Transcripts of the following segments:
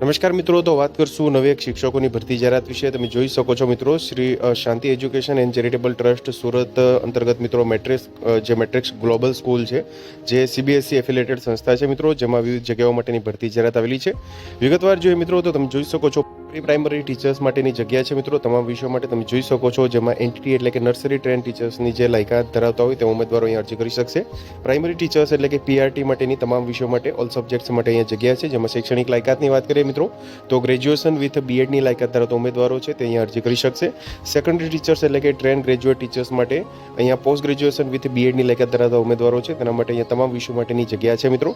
નમસ્કાર મિત્રો, તો વાત કરશું નવી એક શિક્ષકોની ભરતી જાહેરાત વિશે. તમે જોઈ શકો છો મિત્રો, Shri Shanti education and charitable trust Surat અંતર્ગત મિત્રો મેટ્રિક્સ જે મેટ્રિક્સ ગ્લોબલ સ્કૂલ છે, જે સીબીએસસી એફિલેટેડ સંસ્થા છે મિત્રો, જેમાં વિવિધ જગ્યાઓ માટેની ભરતી જાહેરાત આવેલી છે. વિગતવાર જોઈએ મિત્રો, તો તમે જોઈ શકો છો પ્રી પ્રાઇમરી ટીચર્સ માટેની જગ્યા છે મિત્રો. તમામ વિષયો માટે તમે જોઈ શકો છો. જેમાં એનટીટી એટલે કે નર્સરી ટ્રેન ટીચર્સની જે લાયકાત ધરાવતા હોય તે ઉમેદવારો અહીંયા અરજી કરી શકશે. પ્રાઇમરી ટીચર્સ એટલે કે પીઆરટી માટેની તમામ વિષયો માટે ઓલ સબ્જેક્ટ્સ માટે અહીંયા જગ્યા છે. જેમાં શૈક્ષણિક લાયકાતની વાત કરીએ મિત્રો, તો ગ્રેજ્યુએશન વિથ બીએડની લાયકાત ધરાવતા ઉમેદવારો છે તે અહીંયા અરજી કરી શકશે. સેકન્ડરી ટીચર્સ એટલે કે ટ્રેન ગ્રેજ્યુએટ ટીચર્સ માટે અહીંયા પોસ્ટ ગ્રેજ્યુએશન વિથ બીએડની લાયકાત ધરાવતા ઉમેદવારો છે. તેના માટે અહીંયા તમામ વિષયો માટેની જગ્યા છે મિત્રો.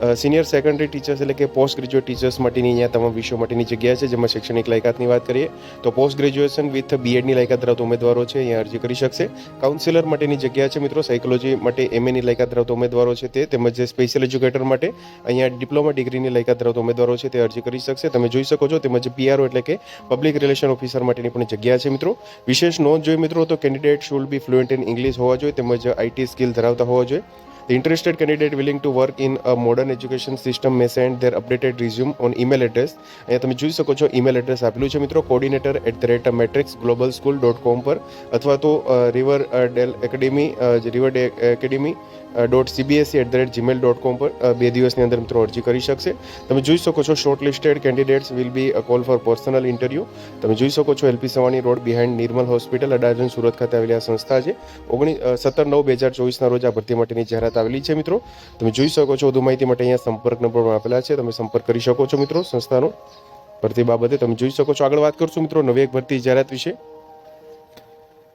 સિનિયર સેકન્ડરી ટીચર્સ એટલે કે પોસ્ટ ગ્રેજ્યુએટ ટીચર્સ માટેની અહીંયા તમામ વિષયો માટેની જગ્યા છે, જેમાં શૈક્ષણિક લાયકાતની વાત કરીએ, તો પોસ્ટ ગ્રેજ્યુએશન વિથ બીએડની લાયકાત ધરાવતા ઉમેદવારો છે, અહીંયા અરજી કરી શકશે. કાઉન્સિલર માટેની જગ્યા છે મિત્રો સાયકોલોજી માટે એમએની લાયકાત ધરાવતા ઉમેદવારો છે તે, તેમજ સ્પેશિયલ એજ્યુકેટર માટે અહીંયા ડિપ્લોમા ડિગ્રીની લાયકાત ધરાવતા ઉમેદવારો છે તે અરજી કરી શકશે. તમે જોઈ શકો છો, તેમજ પીઆરઓ એટલે કે પબ્લિક રિલેશન ઓફિસર માટેની પણ જગ્યા છે મિત્રો. વિશેષ નોંધ જોઈએ મિત્રો, તો candidate should be fluent in English હોવા જોઈએ, તેમજ આઈટી સ્કિલ ધરાવતા હોવા જોઈએ. The interested candidate willing to work in a modern education system may send their updated resume on email address. અહીંયા તમે જોઈ શકો છો ઈમેલ એડ્રેસ આપેલું છે મિત્રો coordinator at the rate matrix global school dot com પર, અથવા તો Riverdale academy river day academy dot CBSC at the rate Gmail dot com પર બે દિવસની અંદર મિત્રો અરજી કરી શકશે. તમે જોઈ શકો છો shortlisted candidates will be a call for personal interview તમે જોઈ શકો છો LP Savani road behind Nirmal hospital, Adajan Surat ખાતે આવેલી આ સંસ્થા છે. ઓગણીસ સત્તર નવ બે હજાર ચોવીસના રોજ આ ભરતી માટેની જાહેરાત આવેલી છે મિત્રો. તમે જોઈ શકો છો, વધુ માહિતી માટે અહીંયા સંપર્ક નંબર આપેલા છે. તમે સંપર્ક કરી શકો છો મિત્રો સંસ્થાનો. ભરતી બાબતે તમે જોઈ શકો છો. આગળ વાત કરશું મિત્રો નવી એક ભરતી જાહેરાત વિશે.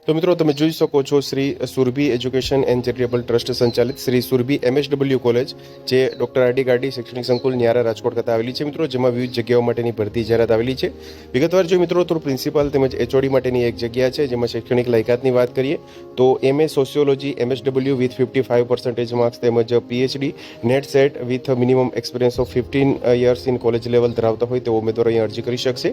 તો મિત્રો તમે જોઈ શકો છો Shri Surabhi education and charitable trust સંચાલિત શ્રી સુરભી એમએસડબલ્યુ કોલેજ જે ડોક્ટર આરડી ગાડી શૈક્ષણિક સંકુલ ન્યારા રાજકોટ ખાતે આવેલી છે. મિત્રો, જેમાં વિવિધ જગ્યાઓ માટેની ભરતી જાહેરાત આવેલી છે. વિગતવાર જો મિત્રો, તો પ્રિન્સિપાલ તેમજ એચઓડી માટેની એક જગ્યા છે, જેમાં શૈક્ષણિક લાયકાતની વાત કરીએ, તો MA sociology MSW with fifty five percentage marks તેમજ PhD NET SET with minimum experience of fifteen years in college level ધરાવતા હોય તેવો ઉમેદવારો અહીં અરજી કરી શકશે.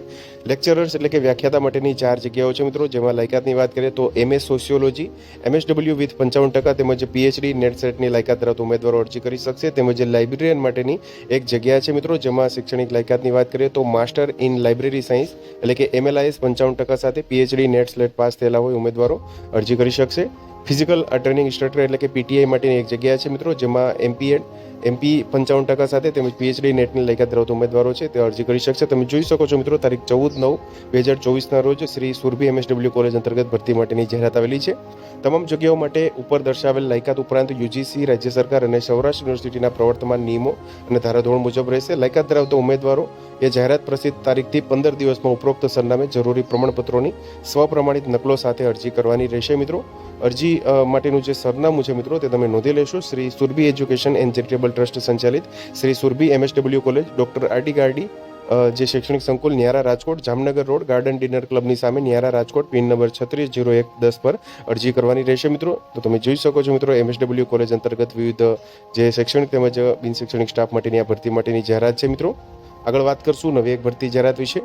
લેક્ચરર્સ એટલે કે વ્યાખ્યાતા માટેની ચાર જગ્યાઓ છે મિત્રો, જેમાં લાયકાતની વાત કરીએ તો એમએ સોશિયોલોજી એમએસડબલ્યુ વિથ પંચાવન ટકા તેમજ પીએચડી નેટ સેટની લાયકાત ધરાવતા ઉમેદવારો અરજી કરી શકશે. તેમજ લાઇબ્રેરિયન માટેની એક જગ્યા છે મિત્રો, જેમાં શૈક્ષણિક લાયકાતની વાત કરીએ તો માસ્ટર ઇન લાઇબ્રેરી સાયન્સ એટલે કે એમએલઆઈએસ પંચાવન ટકા સાથે પીએચડી નેટ સ્લેટ પાસ થયેલા હોય ઉમેદવારો અરજી કરી શકશે. ફિઝિકલ ટ્રેનિંગ ઇન્સ્ટ્રક્ટર એટલે કે પીટીઆઈ માટેની એક જગ્યા છે મિત્રો, જેમાં એમપીએડ એમપી પંચાવન ટકા સાથે તેમજ પીએચડી નેટની લાયકાત ધરાવતા ઉમેદવારો છે. તે અરજી કરી શકશે. તમે જોઈ શકો છો મિત્રો, તારીખ ચૌદ નવ બે હજાર ચોવીસના રોજ શ્રી સુરભી એમએસડબલ્યુ કોલેજ અંતર્ગત ભરતી માટેની જાહેરાત આવેલી છે. તમામ જગ્યાઓ માટે ઉપર દર્શાવેલ લાયકાત ઉપરાંત યુજીસી રાજ્ય સરકાર અને સૌરાષ્ટ્ર યુનિવર્સિટીના પ્રવર્તમાન નિયમો અને ધારાધોરણ મુજબ રહેશે. લાયકાત ધરાવતા ઉમેદવારો એ જાહેરાત પ્રસિદ્ધ તારીખથી પંદર દિવસમાં ઉપરોક્ત સરનામે જરૂરી પ્રમાણપત્રોની સ્વપ્રમાણિત નકલો સાથે અરજી કરવાની રહેશે મિત્રો. અરજી માટેનું જે સરનામું છે મિત્રો તે તમે નોંધી લેશો. Shri Surabhi education and charitable trust સંચાલિત Shri Surabhi MSW college, doctor RD Gardi જે શૈક્ષણિક સંકુલ Nyara Rajkot, Jamnagar road, garden dinner ક્લબની સામે ન્યારા રાજકોટ, પિન નંબર છત્રીસ જીરો એક દસ પર અરજી કરવાની રહેશે મિત્રો. તો તમે જોઈ શકો છો મિત્રો, એમએસડબલ્યુ કોલેજ અંતર્ગત વિવિધ જે શૈક્ષણિક તેમજ બિન શૈક્ષણિક સ્ટાફ માટેની આ ભરતી માટેની જાહેરાત છે મિત્રો. આગળ વાત કરશું નવી એક ભરતી જાહેરાત વિશે.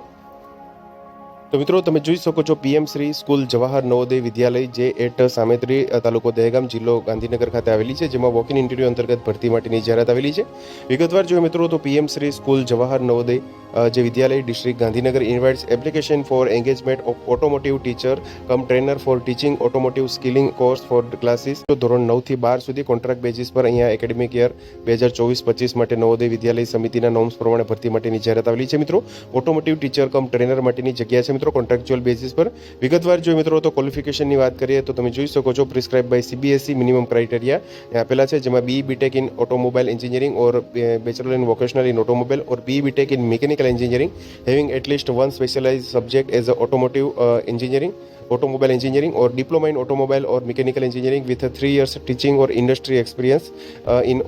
તો મિત્રો, તમે જોઈ શકો છો, પીએમ શ્રી સ્કૂલ જવાહર નવોદય વિદ્યાલય જે એટ સામેત્રી તાલુકો દહેગામ જિલ્લો ગાંધીનગર ખાતે આવેલી છે, જેમાં વોક ઇન ઇન્ટરવ્યુ અંતર્ગત ભરતી માટેની જાહેરાત આવેલી છે. વિગતવાર જોઈએ મિત્રો, તો પીએમ શ્રી સ્કૂલ જવાહર નવોદય જે Vidyalaya district Gandhinagar invites application for engagement of automotive teacher cum trainer for teaching automotive skilling course for classes ધોરણ નવથી બાર સુધી કોન્ટ્રાક્ટ બેઝિસ પર અહીંયા એકેડેમિક યર બે હજાર ચોવીસ પચીસ માટે નવોદય વિદ્યાલય સમિતિના નોમ્સ પ્રમાણે ભરતી માટેની જાહેરાત આવેલી છે મિત્રો. ઓટોમોટિવ ટીચર કમ ટ્રેનર માટેની જગ્યા છે મિત્રો કોન્ટ્રાક્ચ્યુઅલ બેસિસ પર. વિગતવાર જો મિત્રો તો ક્વોલિફિકેશનની વાત કરીએ તો તમે જોઈ શકો છો prescribe by CBSC minimum criteria આપેલા છે, જેમાં B BTech in automobile engineering or bachelor in vocational in automobile or B BTech in mechanical engineering having at least one specialise subject as a automotive engineering automobile engineering or diploma in automobile or mechanical engineering with a three years teaching or industry experience uh, in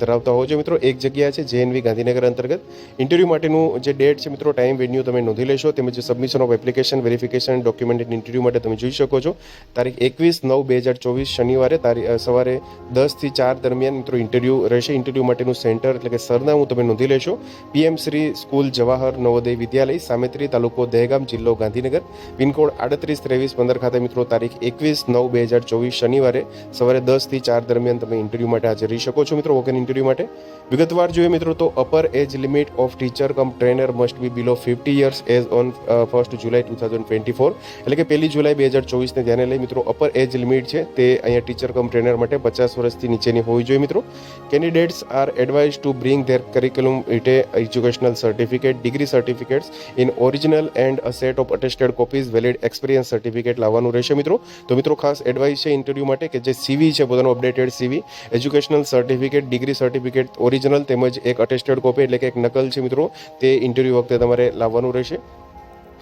ધરાવતા હોવ જોઈએ મિત્રો એક જગ્યા છે જેએનવી ગાંધીનગર અંતર્ગત. Interview માટેનું જે ડેટ છે મિત્રો ટાઈમ વેન્યુ તમે નોંધી લેશો. તેમજ submission of application verification documented interview માટે તમે જોઈ શકો છો. તારીખ એકવીસ નવ બે હજાર ચોવીસ શનિવારે તારીખ સવારે દસથી ચાર દરમિયાન મિત્રો ઇન્ટરવ્યૂ રહેશે. ઇન્ટરવ્યૂ માટેનું સેન્ટર એટલે કે સરનામું તમે નોંધી લેશો. પીએમ શ્રી સ્કૂલ જવાહર નવોદય વિદ્યાલય સામેત્રી તાલુકો દહેગામ જિલ્લો ગાંધીનગર. પિનકોડ આડત્રીસ ત્રેવીસ, પંદર ખાતે મિત્રો તારીખ એકવીસ, નવ, બે હજાર ચોવીસ શનિવારે સવારે દસથી ચાર દરમિયાન તમે ઇન્ટરવ્યૂ માટે હાજર રહી શકો છો મિત્રો, વોકન ઇન્ટરવ્યૂ માટે. વિગતવાર જોઈએ મિત્રો તો upper age limit of teacher cum trainer must be below fifty years as on first July two thousand twenty four એટલે કે પહેલી જુલાઈ બે હજાર ચોવીસને ધ્યાને લઈ મિત્રો અપર એજ લિમિટ છે તે અહીંયા ટીચર કમ ટ્રેનર માટે પચાસ વર્ષથી નીચેની હોવી જોઈએ મિત્રો. Candidates are advised to bring their curriculum vitae educational certificate degree certificates in original and a set of attested copies valid experience certificate લાવવાનું રહેશે મિત્રો. તો મિત્રો ખાસ એડવાઇસ છે ઇન્ટરવ્યૂ માટે કે જે સીવી છે, પોતાનું updated CV educational certificate degree certificate original તેમજ એક અટેસ્ટેડ કોપી એટલે કે એક નકલ છે મિત્રો, તે ઇન્ટરવ્યૂ વખતે તમારે લાવવાનું રહેશે.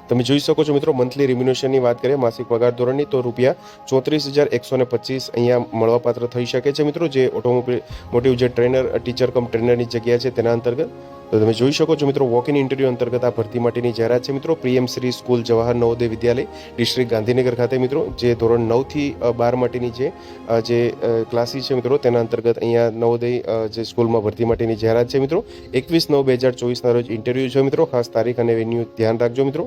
તમે જોઈ શકો છો મિત્રો મંથલી રિમ્યુનેશનની વાત કરીએ, માસિક પગાર ધોરણની, તો રૂપિયા ચોત્રીસ હજાર એકસો ને પચીસ અહીંયા મળવાપાત્ર થઈ શકે છે મિત્રો. જે ઓટોમોબિલ મોટિવ જે ટ્રેનર ટીચર કમ ટ્રેનરની જગ્યા છે, તેના અંતર્ગત. તો તમે જોઈ શકો છો મિત્રો વોક ઇન ઇન્ટરવ્યૂ અંતર્ગત આ ભરતી માટેની જાહેરાત છે મિત્રો. PM Shri school Jawahar Navodaya Vidyalaya, district Gandhinagar ખાતે મિત્રો, જે ધોરણ નવથી બાર માટેની જે જે ક્લાસીસ છે મિત્રો, તેના અંતર્ગત અહીંયા નવોદય જે સ્કૂલમાં ભરતી માટેની જાહેરાત છે મિત્રો. એકવીસ નવ બે હજાર ચોવીસના રોજ ઇન્ટરવ્યૂ છે મિત્રો. ખાસ તારીખ અને વેન્યુ ધ્યાન રાખજો મિત્રો.